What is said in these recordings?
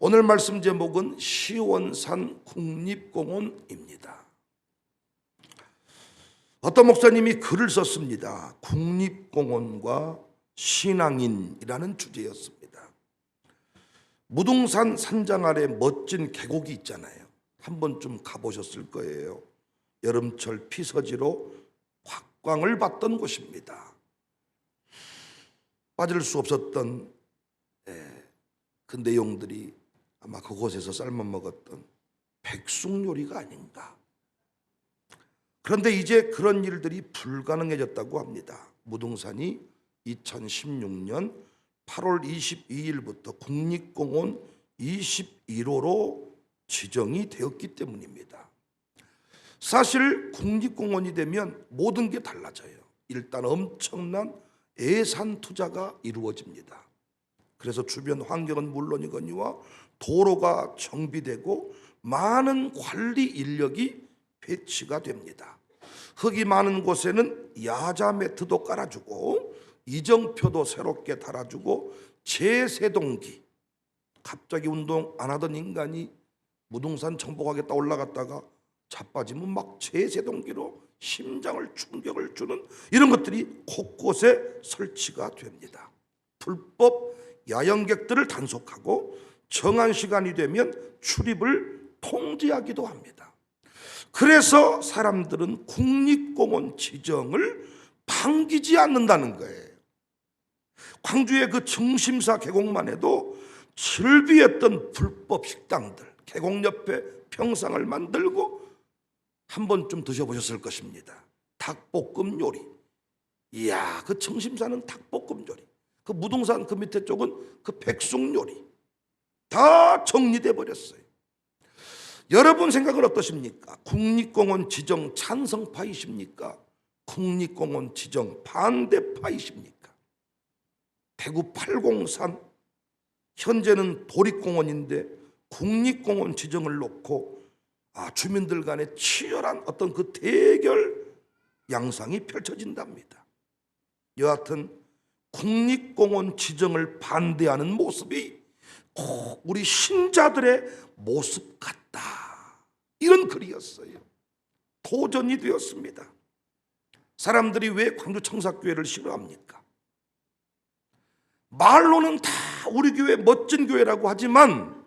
오늘 말씀 제목은 시원산 국립공원입니다. 어떤 목사님이 글을 썼습니다. 국립공원과 신앙인이라는 주제였습니다. 무등산 산장 아래 멋진 계곡이 있잖아요. 한 번쯤 가보셨을 거예요. 여름철 피서지로 확광을 받던 곳입니다. 빠질 수 없었던 예, 그 내용들이 아마 그곳에서 삶아 먹었던 백숙 요리가 아닌가. 그런데 이제 그런 일들이 불가능해졌다고 합니다. 무등산이 2016년 8월 22일부터 국립공원 21호로 지정이 되었기 때문입니다. 사실 국립공원이 되면 모든 게 달라져요. 일단 엄청난 예산 투자가 이루어집니다. 그래서 주변 환경은 물론이거니와 도로가 정비되고 많은 관리 인력이 배치가 됩니다. 흙이 많은 곳에는 야자 매트도 깔아주고 이정표도 새롭게 달아주고 제세동기 갑자기 운동 안 하던 인간이 무등산 정복하겠다 올라갔다가 자빠지면 막 제세동기로 심장을 충격을 주는 이런 것들이 곳곳에 설치가 됩니다. 불법 야영객들을 단속하고 정한 시간이 되면 출입을 통제하기도 합니다. 그래서 사람들은 국립공원 지정을 반기지 않는다는 거예요. 광주의 그 정심사 계곡만 해도 즐비했던 불법 식당들, 계곡 옆에 평상을 만들고 한 번쯤 드셔보셨을 것입니다. 닭볶음 요리. 이야, 그 정심사는 닭볶음 요리. 그 무등산 그 밑에 쪽은 그 백숙 요리. 다 정리돼 버렸어요. 여러분 생각은 어떠십니까? 국립공원 지정 찬성파이십니까? 국립공원 지정 반대파이십니까? 대구 팔공산 현재는 도립공원인데 국립공원 지정을 놓고 아, 주민들 간에 치열한 어떤 그 대결 양상이 펼쳐진답니다. 여하튼 국립공원 지정을 반대하는 모습이 꼭 우리 신자들의 모습 같다. 이런 글이었어요. 도전이 되었습니다. 사람들이 왜 광주 청사교회를 싫어합니까? 말로는 다 우리 교회 멋진 교회라고 하지만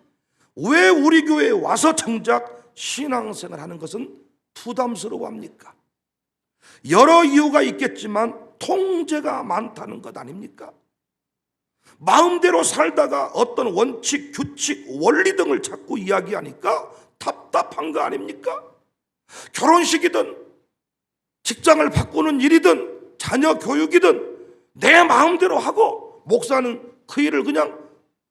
왜 우리 교회에 와서 정작 신앙생활 하는 것은 부담스러워 합니까? 여러 이유가 있겠지만 통제가 많다는 것 아닙니까? 마음대로 살다가 어떤 원칙, 규칙, 원리 등을 자꾸 이야기하니까 답답한 거 아닙니까? 결혼식이든 직장을 바꾸는 일이든 자녀 교육이든 내 마음대로 하고 목사는 그 일을 그냥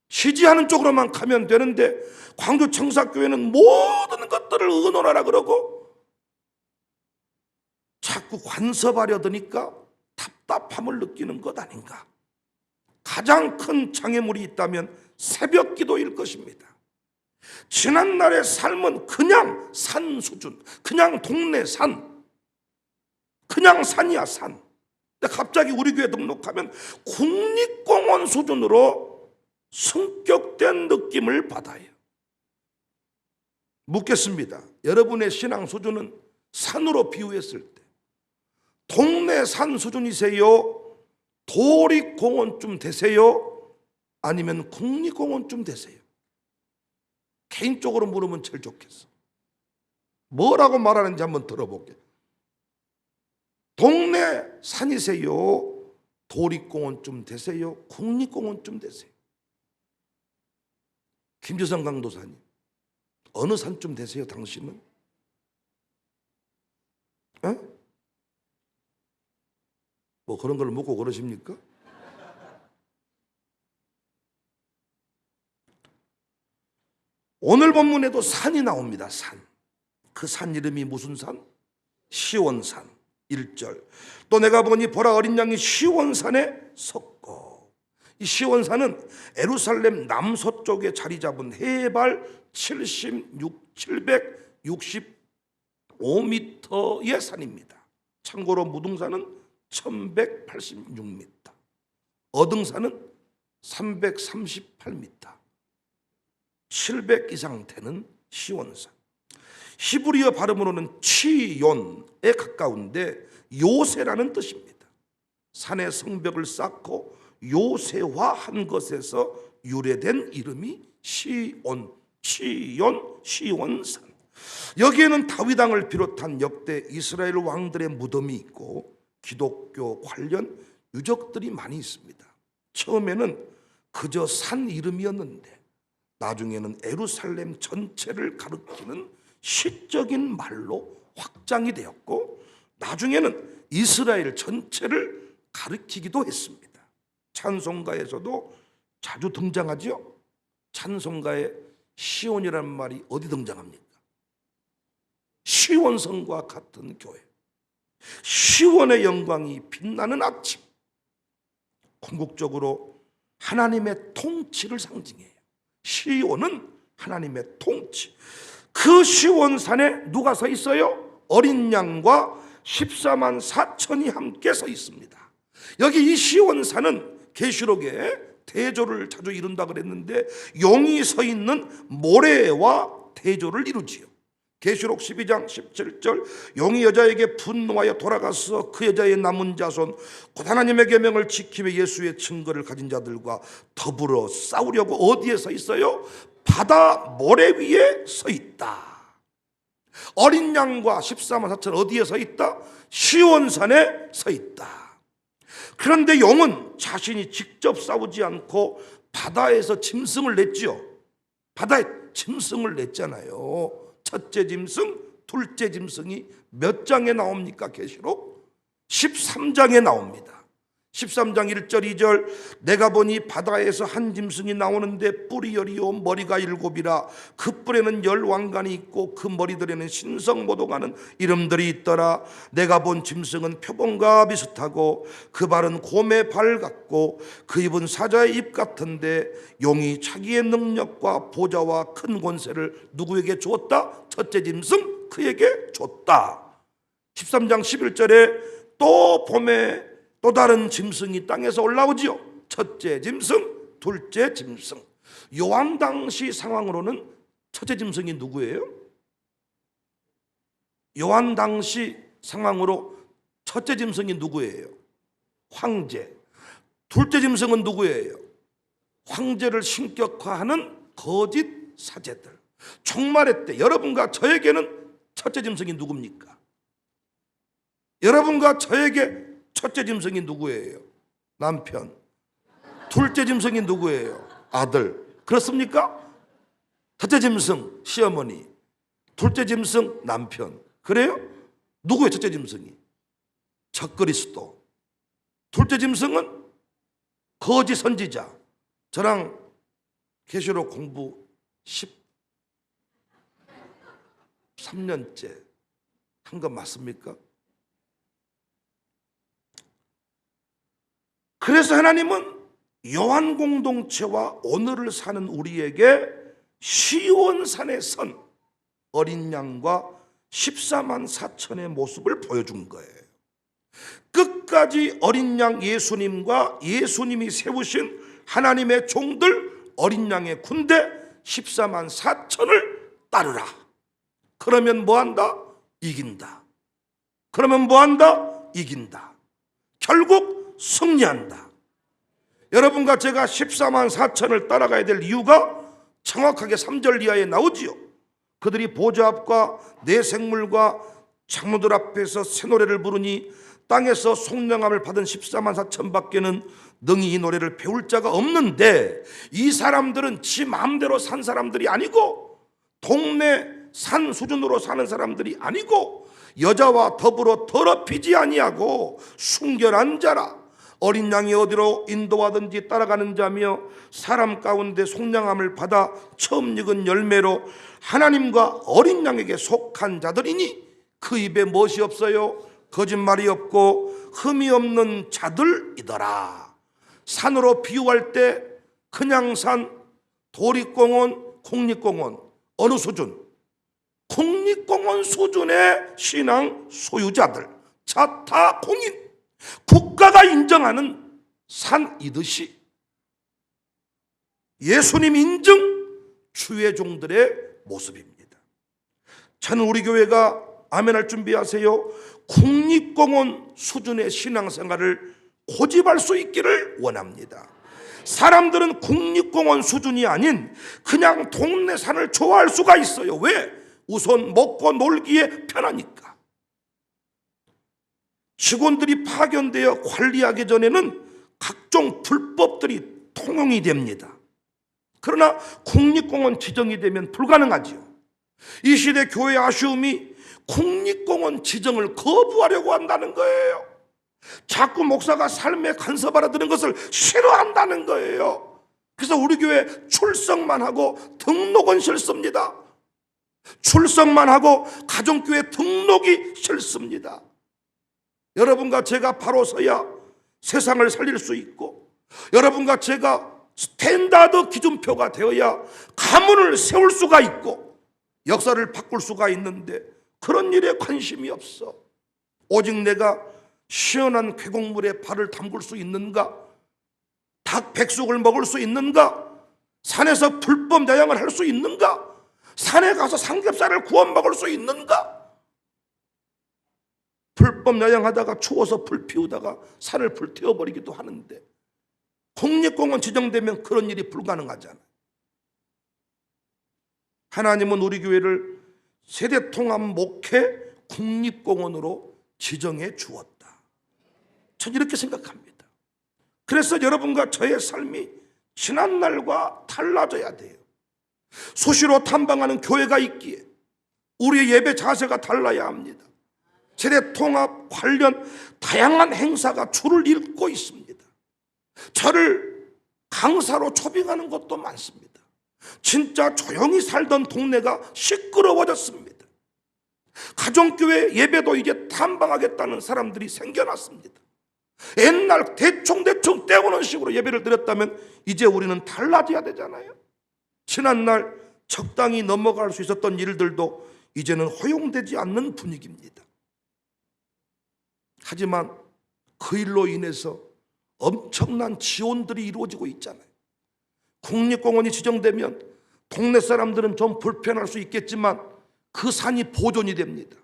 지지하는 쪽으로만 가면 되는데 광주 청사교회는 모든 것들을 의논하라 그러고 자꾸 간섭하려 드니까 답답함을 느끼는 것 아닌가? 가장 큰 장애물이 있다면 새벽 기도일 것입니다. 지난날의 삶은 그냥 산 수준, 그냥 동네 산, 그냥 산이야 산. 근데 갑자기 우리 교회 등록하면 국립공원 수준으로 성격된 느낌을 받아요. 묻겠습니다. 여러분의 신앙 수준은 산으로 비유했을 때 동네 산 수준이세요? 도립공원쯤 되세요? 아니면 국립공원쯤 되세요? 개인적으로 물으면 제일 좋겠어. 뭐라고 말하는지 한번 들어볼게. 동네 산이세요? 도립공원쯤 되세요? 국립공원쯤 되세요? 김주성 강도사님, 어느 산쯤 되세요, 당신은? 에? 뭐 그런 걸 묻고 그러십니까? 오늘 본문에도 산이 나옵니다. 산. 그 산 이름이 무슨 산? 시원산. 1절. 또 내가 보니 보라 어린 양이 시원산에 섰고 이 시원산은 에루살렘 남서쪽에 자리 잡은 해발 76 765m의 산입니다. 참고로 무등산은 1186m. 어등산은 338m. 700 이상 되는 시온산. 히브리어 발음으로는 치욘에 가까운데 요새라는 뜻입니다. 산의 성벽을 쌓고 요새화한 것에서 유래된 이름이 시온, 치욘, 시온산. 여기에는 다윗 왕을 비롯한 역대 이스라엘 왕들의 무덤이 있고 기독교 관련 유적들이 많이 있습니다. 처음에는 그저 산 이름이었는데 나중에는 에루살렘 전체를 가리키는 시적인 말로 확장이 되었고 나중에는 이스라엘 전체를 가리키기도 했습니다. 찬송가에서도 자주 등장하죠. 찬송가에 시온이라는 말이 어디 등장합니까? 시온성과 같은 교회. 시온의 영광이 빛나는 아침. 궁극적으로 하나님의 통치를 상징해요. 시온은 하나님의 통치. 그 시온산에 누가 서 있어요? 어린 양과 14만 4천이 함께 서 있습니다. 여기 이 시온산은 계시록에 대조를 자주 이룬다 그랬는데 용이 서 있는 모래와 대조를 이루지요. 계시록 12장 17절 용이 여자에게 분노하여 돌아가서 그 여자의 남은 자손 곧 하나님의 계명을 지키며 예수의 증거를 가진 자들과 더불어 싸우려고 어디에 서 있어요? 바다 모래 위에 서 있다. 어린 양과 14만 4천 어디에 서 있다? 시온산에 서 있다. 그런데 용은 자신이 직접 싸우지 않고 바다에서 짐승을 냈지요. 바다에 짐승을 냈잖아요. 첫째 짐승, 둘째 짐승이 몇 장에 나옵니까? 계시록 13장에 나옵니다. 13장 1절 2절 내가 보니 바다에서 한 짐승이 나오는데 뿔이 열이요 머리가 일곱이라. 그 뿔에는 열 왕관이 있고 그 머리들에는 신성모독하는 이름들이 있더라. 내가 본 짐승은 표범과 비슷하고 그 발은 곰의 발 같고 그 입은 사자의 입 같은데 용이 자기의 능력과 보좌와 큰 권세를 누구에게 주었다? 첫째 짐승 그에게 줬다. 13장 11절에 또 봄에 또 다른 짐승이 땅에서 올라오지요. 첫째 짐승, 둘째 짐승. 요한 당시 상황으로는 첫째 짐승이 누구예요? 요한 당시 상황으로 첫째 짐승이 누구예요? 황제. 둘째 짐승은 누구예요? 황제를 신격화하는 거짓 사제들. 종말의 때 여러분과 저에게는 첫째 짐승이 누굽니까? 여러분과 저에게 첫째 짐승이 누구예요? 남편. 둘째 짐승이 누구예요? 아들. 그렇습니까? 첫째 짐승 시어머니. 둘째 짐승 남편. 그래요? 누구예요? 첫째 짐승이? 적그리스도. 둘째 짐승은 거짓 선지자. 저랑 계시록 공부 13년째 한 거 맞습니까? 그래서 하나님은 요한 공동체와 오늘을 사는 우리에게 시온산에 선 어린 양과 14만 4천의 모습을 보여준 거예요. 끝까지 어린 양 예수님과 예수님이 세우신 하나님의 종들 어린 양의 군대 14만 4천을 따르라. 그러면 뭐 한다? 이긴다. 그러면 뭐 한다? 이긴다. 결국 승리한다. 여러분과 제가 14만 4천을 따라가야 될 이유가 정확하게 3절 이하에 나오지요. 그들이 보좌 앞과 내 생물과 장로들 앞에서 새 노래를 부르니 땅에서 속량함을 받은 14만 4천 밖에는 능히 이 노래를 배울 자가 없는데 이 사람들은 지 마음대로 산 사람들이 아니고 동네 산 수준으로 사는 사람들이 아니고 여자와 더불어 더럽히지 아니하고 순결한 자라 어린 양이 어디로 인도하든지 따라가는 자며 사람 가운데 속량함을 받아 처음 익은 열매로 하나님과 어린 양에게 속한 자들이니 그 입에 무엇이 없어요? 거짓말이 없고 흠이 없는 자들이더라. 산으로 비유할 때 그냥 산, 도립공원, 국립공원 어느 수준? 국립공원 수준의 신앙 소유자들, 자타 공인, 국가가 인정하는 산이듯이 예수님 인증 주의 종들의 모습입니다. 저는 우리 교회가 아멘할 준비하세요. 국립공원 수준의 신앙생활을 고집할 수 있기를 원합니다. 사람들은 국립공원 수준이 아닌 그냥 동네 산을 좋아할 수가 있어요. 왜? 우선 먹고 놀기에 편하니까. 직원들이 파견되어 관리하기 전에는 각종 불법들이 통용이 됩니다. 그러나 국립공원 지정이 되면 불가능하지요. 이 시대 교회 아쉬움이 국립공원 지정을 거부하려고 한다는 거예요. 자꾸 목사가 삶에 간섭하라 드는 것을 싫어한다는 거예요. 그래서 우리 교회 출석만 하고 등록은 싫습니다. 출석만 하고 가정교회 등록이 싫습니다. 여러분과 제가 바로 서야 세상을 살릴 수 있고 여러분과 제가 스탠다드 기준표가 되어야 가문을 세울 수가 있고 역사를 바꿀 수가 있는데 그런 일에 관심이 없어. 오직 내가 시원한 계곡물에 발을 담글 수 있는가? 닭 백숙을 먹을 수 있는가? 산에서 불법 야영을 할 수 있는가? 산에 가서 삼겹살을 구워 먹을 수 있는가? 불법 야영하다가 추워서 불 피우다가 산을 불태워 버리기도 하는데 국립공원 지정되면 그런 일이 불가능하잖아. 하나님은 우리 교회를 세대 통합 목회 국립공원으로 지정해 주었다. 전 이렇게 생각합니다. 그래서 여러분과 저의 삶이 지난날과 달라져야 돼요. 수시로 탐방하는 교회가 있기에 우리의 예배 자세가 달라야 합니다. 세대 통합 관련 다양한 행사가 줄을 잇고 있습니다. 저를 강사로 초빙하는 것도 많습니다. 진짜 조용히 살던 동네가 시끄러워졌습니다. 가정교회 예배도 이제 탐방하겠다는 사람들이 생겨났습니다. 옛날 대충 대충 때우는 식으로 예배를 드렸다면 이제 우리는 달라져야 되잖아요. 지난날 적당히 넘어갈 수 있었던 일들도 이제는 허용되지 않는 분위기입니다. 하지만 그 일로 인해서 엄청난 지원들이 이루어지고 있잖아요. 국립공원이 지정되면 동네 사람들은 좀 불편할 수 있겠지만 그 산이 보존이 됩니다.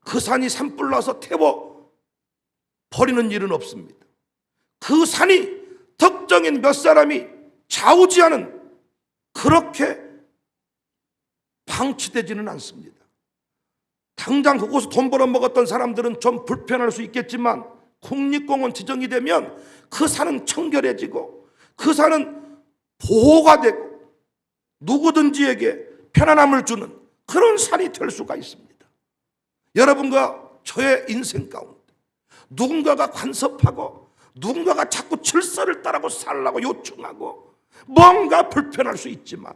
그 산이 산불 나서 태워 버리는 일은 없습니다. 그 산이 특정인 몇 사람이 좌우지하는 그렇게 방치되지는 않습니다. 당장 그곳에 돈 벌어 먹었던 사람들은 좀 불편할 수 있겠지만 국립공원 지정이 되면 그 산은 청결해지고 그 산은 보호가 되고 누구든지에게 편안함을 주는 그런 산이 될 수가 있습니다. 여러분과 저의 인생 가운데 누군가가 간섭하고 누군가가 자꾸 질서를 따라고 살라고 요청하고 뭔가 불편할 수 있지만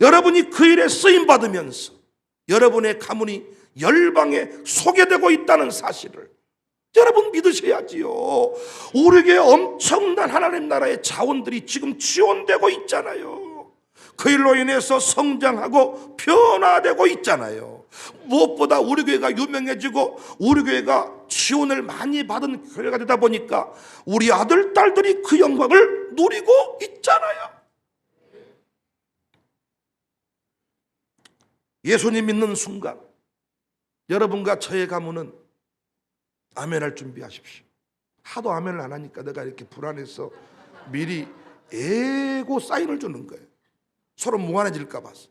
여러분이 그 일에 쓰임 받으면서 여러분의 가문이 열방에 소개되고 있다는 사실을 여러분 믿으셔야지요. 우리에게 엄청난 하나님 나라의 자원들이 지금 지원되고 있잖아요. 그 일로 인해서 성장하고 변화되고 있잖아요. 무엇보다 우리 교회가 유명해지고 우리 교회가 지원을 많이 받은 교회가 되다 보니까 우리 아들, 딸들이 그 영광을 누리고 있잖아요. 예수님 믿는 순간 여러분과 저의 가문은 아멘할 준비하십시오. 하도 아멘을 안 하니까 내가 이렇게 불안해서 미리 애고 사인을 주는 거예요. 서로 무관해질까 봐서.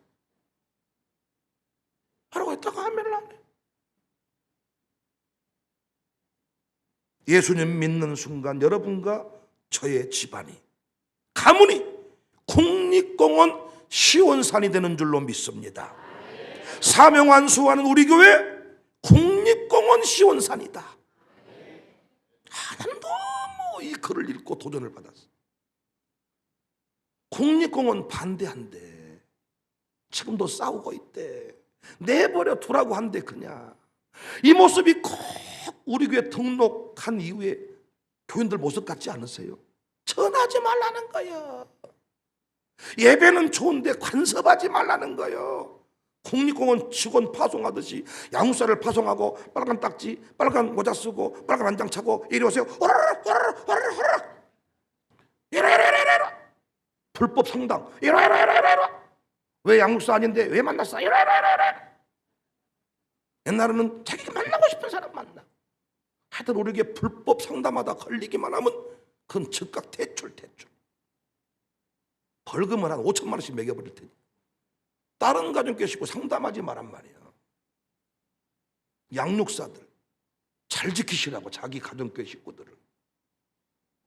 하라고 했다가 아멘을 안 해. 예수님 믿는 순간 여러분과 저의 집안이 가문이 국립공원 시원산이 되는 줄로 믿습니다. 사명완수하는 우리 교회 국립공원 시원산이다. 아, 나는 너무 이 글을 읽고 도전을 받았어. 국립공원 반대한대. 지금도 싸우고 있대. 내버려 두라고 한대 그냥. 이 모습이 꼭 우리 교회 등록한 이후에 교인들 모습 같지 않으세요? 전하지 말라는 거예요. 예배는 좋은데 간섭하지 말라는 거예요. 국립공원 직원 파송하듯이 양육사를 파송하고 빨간 딱지, 빨간 모자 쓰고 빨간 안장 차고 이리 오세요. 오라락 오라락 오라락 오라락 이라 이라 이라 이라 불법 성당 이라 이라 이라 이라 이라 왜 양육사 아닌데 왜 만났어? 이래. 옛날에는 자기가 만나고 싶은 사람 만나. 하여튼 우리에게 불법 상담하다 걸리기만 하면 그건 즉각 대출 대출. 벌금을 한 5천만 원씩 매겨버릴 테니. 다른 가정 깨시고 상담하지 말란 말이야. 양육사들 잘 지키시라고 자기 가정교회 식구들을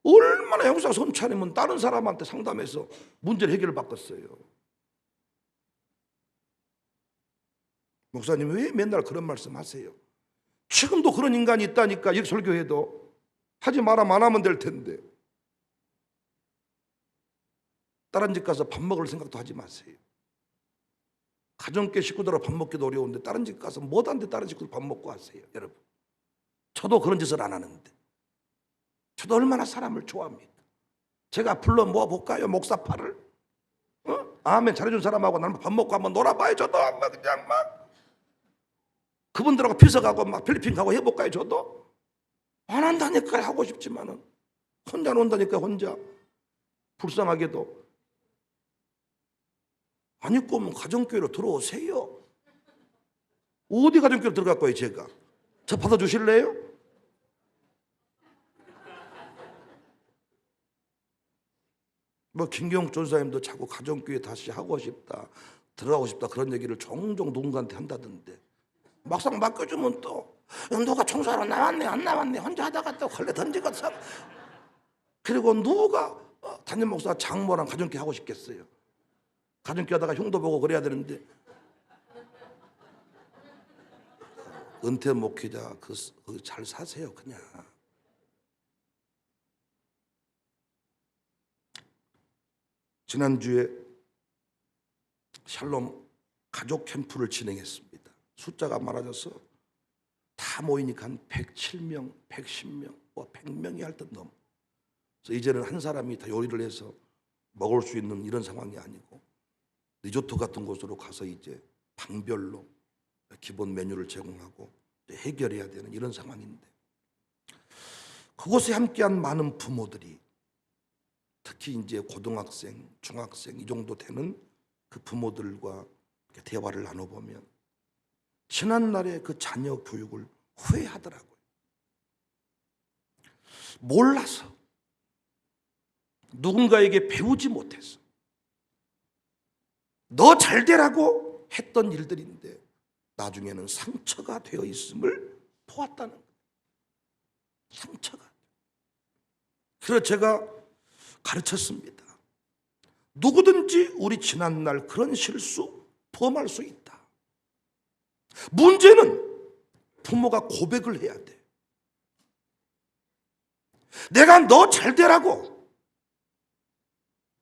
얼마나 양육사 손 차리면 다른 사람한테 상담해서 문제를 해결을 바꿨어요. 목사님 왜 맨날 그런 말씀 하세요? 지금도 그런 인간이 있다니까 이렇게 설교해도 하지 마라 안 하면 될 텐데 다른 집 가서 밥 먹을 생각도 하지 마세요. 가정계 식구들하고 밥 먹기도 어려운데 다른 집 가서 못한데 다른 식구들 밥 먹고 하세요, 여러분. 저도 그런 짓을 안 하는데. 저도 얼마나 사람을 좋아합니까? 제가 불러 모아 볼까요, 목사파를? 어? 아멘 잘해준 사람하고 나는 밥 먹고 한번 놀아봐요, 저도 한번 그냥 막. 그분들하고 피서 가고 막 필리핀 가고 해볼까요, 저도? 안 한다니까 하고 싶지만은 혼자 논다니까 혼자 불쌍하게도 안 입고 오면 가정교회로 들어오세요. 어디 가정교회 들어갈 거예요, 제가? 저 받아주실래요? 뭐 김경 전사님도 자꾸 가정교회 다시 하고 싶다, 들어가고 싶다 그런 얘기를 종종 누군가한테 한다던데 막상 맡겨주면 또 누가 청소하러 나왔네 안 나왔네 혼자 하다가 또 걸레 던지고 서 그리고 누가 어, 담임 목사 장모랑 가정교회 하고 싶겠어요. 가정교회 하다가 흉도 보고 그래야 되는데. 은퇴 목회자 그잘 사세요 그냥. 지난주에 샬롬 가족 캠프를 진행했습니다. 숫자가 많아져서 다 모이니까 한 107명, 110명, 뭐 100명이 할 듯 넘어 그래서 이제는 한 사람이 다 요리를 해서 먹을 수 있는 이런 상황이 아니고 리조트 같은 곳으로 가서 이제 방별로 기본 메뉴를 제공하고 해결해야 되는 이런 상황인데 그곳에 함께한 많은 부모들이 특히 이제 고등학생, 중학생 이 정도 되는 그 부모들과 대화를 나눠보면 지난 날의 그 자녀 교육을 후회하더라고요. 몰라서 누군가에게 배우지 못해서 너 잘 되라고 했던 일들인데 나중에는 상처가 되어 있음을 보았다는 거예요. 상처가. 그래서 제가 가르쳤습니다. 누구든지 우리 지난날 그런 실수 범할 수 있다. 문제는 부모가 고백을 해야 돼. 내가 너 잘 되라고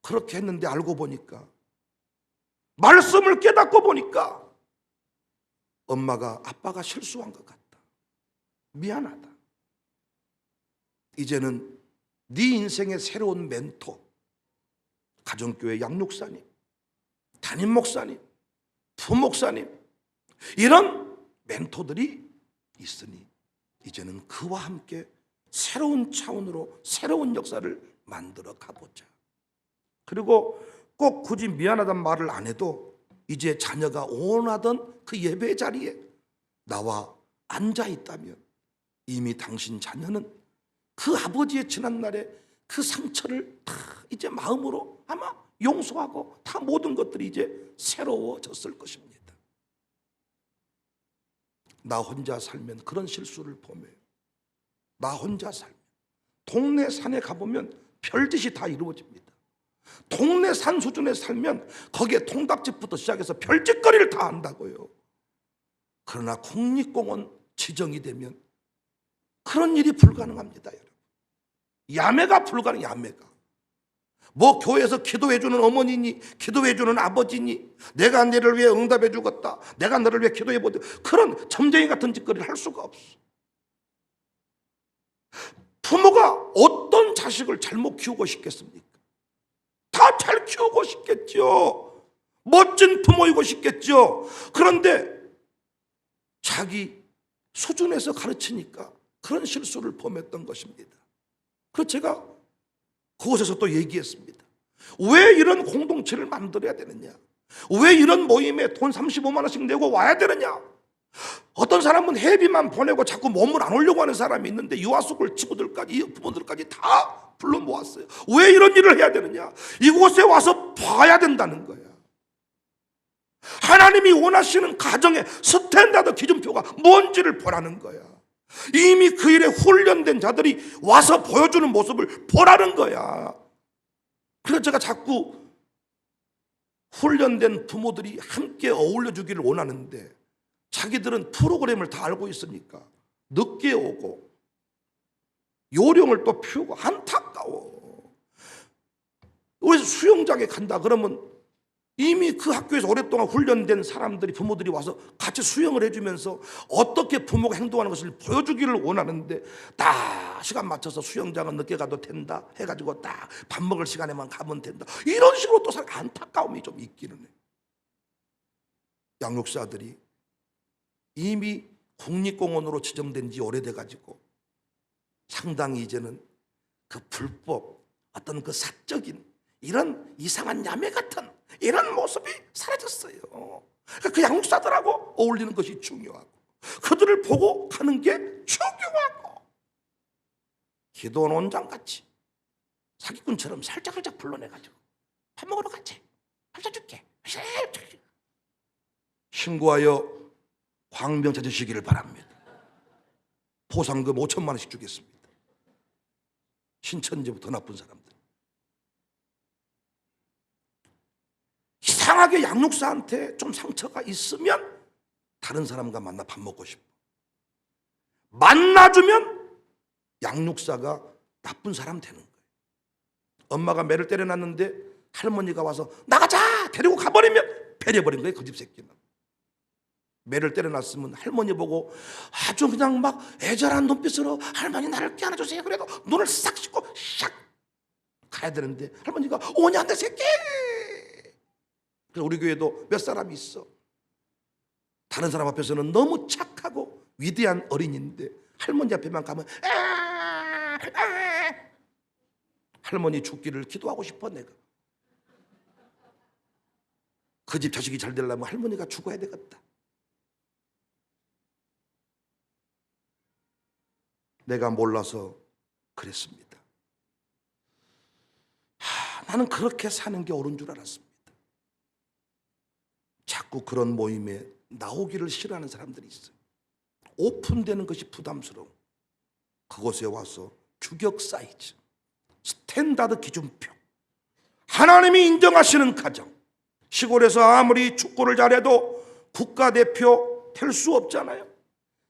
그렇게 했는데 알고 보니까 말씀을 깨닫고 보니까 엄마가 아빠가 실수한 것 같다. 미안하다. 이제는 네 인생의 새로운 멘토 가정교회 양육사님, 담임 목사님, 부목사님 이런 멘토들이 있으니 이제는 그와 함께 새로운 차원으로 새로운 역사를 만들어 가보자. 그리고 꼭 굳이 미안하단 말을 안 해도 이제 자녀가 원하던 그 예배 자리에 나와 앉아 있다면 이미 당신 자녀는 그 아버지의 지난날의 그 상처를 다 이제 마음으로 아마 용서하고 다 모든 것들이 이제 새로워졌을 것입니다. 나 혼자 살면 그런 실수를 범해요. 나 혼자 살면 동네 산에 가보면 별짓이 다 이루어집니다. 동네 산 수준에 살면 거기에 통닭집부터 시작해서 별짓거리를 다 한다고요. 그러나 국립공원 지정이 되면 그런 일이 불가능합니다, 여러분. 야매가 불가능, 야매가. 뭐 교회에서 기도해주는 어머니니, 기도해주는 아버지니, 내가 너를 위해 응답해 주겠다, 내가 너를 위해 기도해 보자. 그런 점쟁이 같은 짓거리를 할 수가 없어. 부모가 어떤 자식을 잘못 키우고 싶겠습니까? 키우고 싶겠죠. 멋진 부모이고 싶겠죠. 그런데 자기 수준에서 가르치니까 그런 실수를 범했던 것입니다. 그래서 제가 그곳에서 또 얘기했습니다. 왜 이런 공동체를 만들어야 되느냐? 왜 이런 모임에 돈 35만 원씩 내고 와야 되느냐? 어떤 사람은 회비만 보내고 자꾸 몸을 안 오려고 하는 사람이 있는데 유아숙을 친구들까지 부모들까지 다 불러 모았어요. 왜 이런 일을 해야 되느냐? 이곳에 와서 봐야 된다는 거야. 하나님이 원하시는 가정의 스탠다드 기준표가 뭔지를 보라는 거야. 이미 그 일에 훈련된 자들이 와서 보여주는 모습을 보라는 거야. 그래서 제가 자꾸 훈련된 부모들이 함께 어울려 주기를 원하는데 자기들은 프로그램을 다 알고 있으니까 늦게 오고 요령을 또 피우고 안타까워. 우리 수영장에 간다 그러면 이미 그 학교에서 오랫동안 훈련된 사람들이 부모들이 와서 같이 수영을 해주면서 어떻게 부모가 행동하는 것을 보여주기를 원하는데 딱 시간 맞춰서 수영장은 늦게 가도 된다 해가지고 딱 밥 먹을 시간에만 가면 된다 이런 식으로 또 안타까움이 좀 있기는 해. 양육사들이 이미 국립공원으로 지정된 지 오래돼 가지고 상당히 이제는 그 불법 어떤 그 사적인 이런 이상한 야매 같은 이런 모습이 사라졌어요. 그러니까 그 양육사들하고 어울리는 것이 중요하고 그들을 보고 가는 게 중요하고 기도 논장 같이 사기꾼처럼 살짝살짝 불러내가지고 밥 먹으러 같이 밥 사줄게. 신고하여 광명 찾으시기를 바랍니다. 보상금 5천만 원씩 주겠습니다. 신천지부터 나쁜 사람들. 이상하게 양육사한테 좀 상처가 있으면 다른 사람과 만나 밥 먹고 싶어. 만나주면 양육사가 나쁜 사람 되는 거예요. 엄마가 매를 때려놨는데 할머니가 와서 나가자 데리고 가버리면 배려버린 거예요 그 집 새끼는. 매를 때려놨으면 할머니 보고 아주 그냥 막 애절한 눈빛으로 할머니 나를 껴안아주세요. 그래도 눈을 싹 씻고 샥 가야 되는데 할머니가 오냐 내 새끼. 그래서 우리 교회도 몇 사람이 있어. 다른 사람 앞에서는 너무 착하고 위대한 어린이인데 할머니 앞에만 가면 아, 아. 할머니 죽기를 기도하고 싶어 내가. 그 집 자식이 잘 되려면 할머니가 죽어야 되겠다. 내가 몰라서 그랬습니다. 하, 나는 그렇게 사는 게 옳은 줄 알았습니다. 자꾸 그런 모임에 나오기를 싫어하는 사람들이 있어요. 오픈되는 것이 부담스러워. 그곳에 와서 규격 사이즈, 스탠다드 기준표, 하나님이 인정하시는 가정, 시골에서 아무리 축구를 잘해도 국가대표 될 수 없잖아요.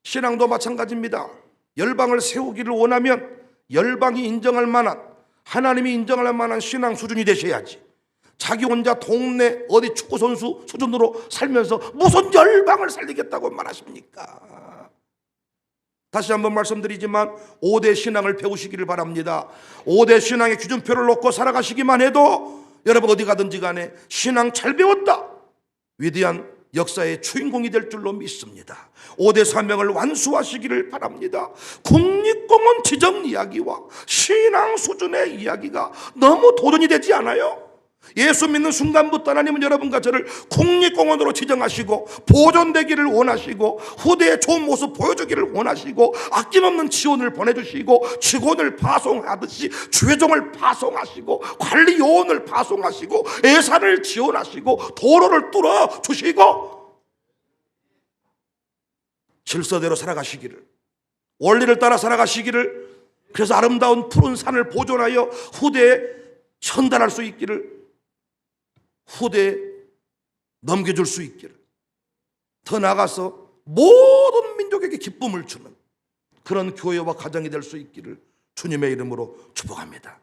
신앙도 마찬가지입니다. 열방을 세우기를 원하면 열방이 인정할 만한 하나님이 인정할 만한 신앙 수준이 되셔야지. 자기 혼자 동네 어디 축구 선수 수준으로 살면서 무슨 열방을 살리겠다고 말하십니까? 다시 한번 말씀드리지만 5대 신앙을 배우시기를 바랍니다. 5대 신앙의 기준표를 놓고 살아가시기만 해도 여러분 어디 가든지 간에 신앙 잘 배웠다. 위대한 역사의 주인공이 될 줄로 믿습니다. 5대 사명을 완수하시기를 바랍니다. 국립공원 지정 이야기와 신앙 수준의 이야기가 너무 도전이 되지 않아요? 예수 믿는 순간부터 하나님은 여러분과 저를 국립공원으로 지정하시고 보존되기를 원하시고 후대의 좋은 모습 보여주기를 원하시고 아낌없는 지원을 보내주시고 직원을 파송하듯이 주회종을 파송하시고 관리 요원을 파송하시고 예산을 지원하시고 도로를 뚫어 주시고 질서대로 살아가시기를 원리를 따라 살아가시기를 그래서 아름다운 푸른 산을 보존하여 후대에 전달할 수 있기를 후대에 넘겨줄 수 있기를 더 나아가서 모든 민족에게 기쁨을 주는 그런 교회와 가정이 될 수 있기를 주님의 이름으로 축복합니다.